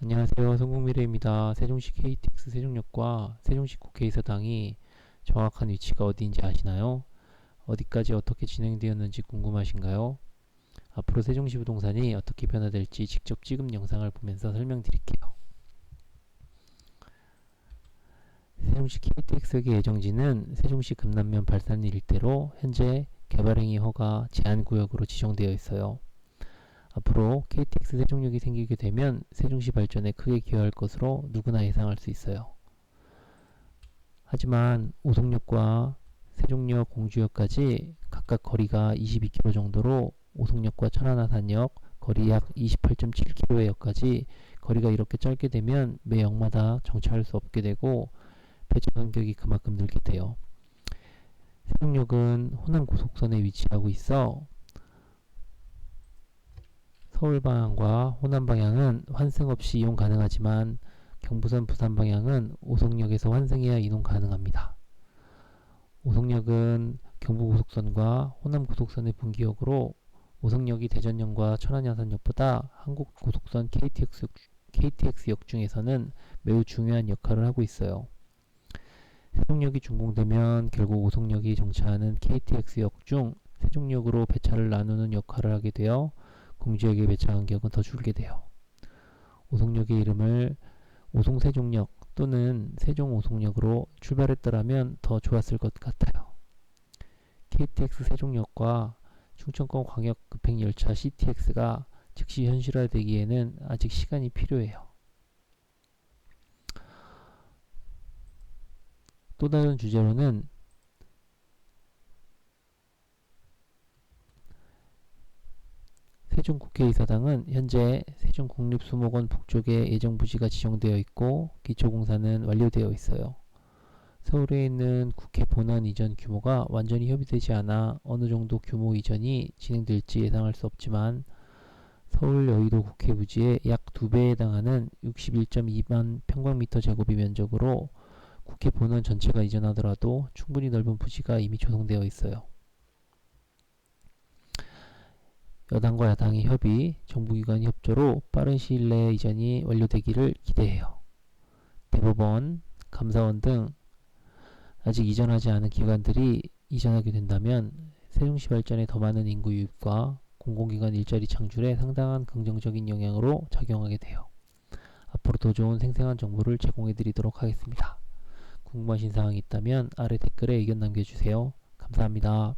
안녕하세요. 성공미래입니다. 세종시 KTX 세종역과 세종시 국회의사당이 정확한 위치가 어디인지 아시나요? 어디까지 어떻게 진행되었는지 궁금하신가요? 앞으로 세종시 부동산이 어떻게 변화될지 직접 찍은 영상을 보면서 설명드릴게요. 세종시 KTX역의 예정지는 세종시 금남면 발산리 일대로 현재 개발행위 허가 제한구역으로 지정되어 있어요. 앞으로 KTX 세종역이 생기게 되면 세종시 발전에 크게 기여할 것으로 누구나 예상할 수 있어요. 하지만 오송역과 세종역, 공주역까지 각각 거리가 22km 정도로 오송역과 천안하산역 거리 약 28.7km의 역까지 거리가 이렇게 짧게 되면 매 역마다 정차할 수 없게 되고 배차 간격이 그만큼 늘게 돼요. 세종역은 호남 고속선에 위치하고 있어 서울 방향과 호남 방향은 환승 없이 이용 가능하지만 경부선 부산 방향은 오송역에서 환승해야 이동 가능합니다. 오송역은 경부고속선과 호남고속선의 분기역으로 오송역이 대전역과 천안야산역보다 한국고속선 KTX, KTX역 중에서는 매우 중요한 역할을 하고 있어요. 세종역이 준공되면 결국 오송역이 정차하는 KTX역 중 세종역으로 배차를 나누는 역할을 하게 되어 공주역의 배차 간격은 더 줄게 돼요. 오송역의 이름을 오송세종역 또는 세종오송역으로 출발했더라면 더 좋았을 것 같아요. KTX 세종역과 충청권 광역 급행열차 CTX가 즉시 현실화되기에는 아직 시간이 필요해요. 또 다른 주제로는 세종국회의사당은 현재 세종국립수목원 북쪽에 예정부지가 지정되어 있고 기초공사는 완료되어 있어요. 서울에 있는 국회 본원 이전 규모가 완전히 협의되지 않아 어느 정도 규모 이전이 진행될지 예상할 수 없지만 서울 여의도 국회 부지의 약 2배에 해당하는 61.2만 평방미터 제곱이 면적으로 국회 본원 전체가 이전하더라도 충분히 넓은 부지가 이미 조성되어 있어요. 여당과 야당의 협의, 정부기관 협조로 빠른 시일 내에 이전이 완료되기를 기대해요. 대법원, 감사원 등 아직 이전하지 않은 기관들이 이전하게 된다면 세종시 발전에 더 많은 인구 유입과 공공기관 일자리 창출에 상당한 긍정적인 영향으로 작용하게 돼요. 앞으로 더 좋은 생생한 정보를 제공해 드리도록 하겠습니다. 궁금하신 사항이 있다면 아래 댓글에 의견 남겨주세요. 감사합니다.